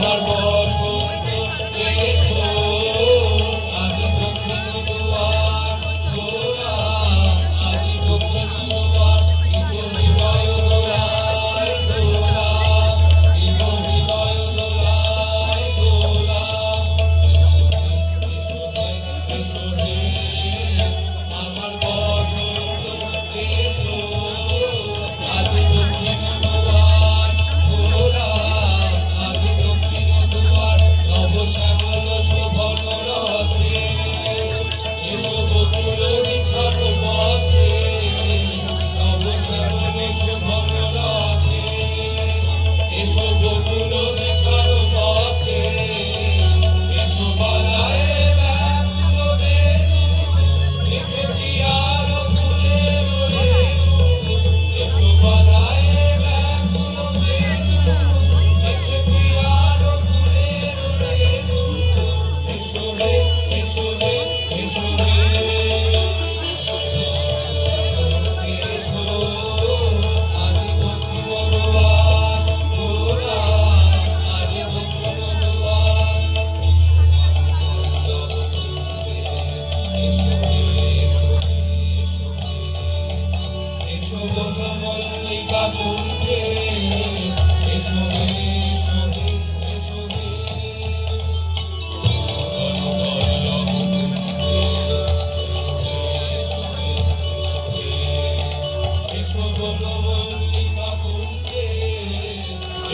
Barbón. বন মল্লিকা কুঞ্জে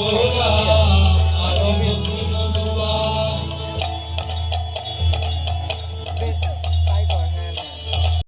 Barcelona.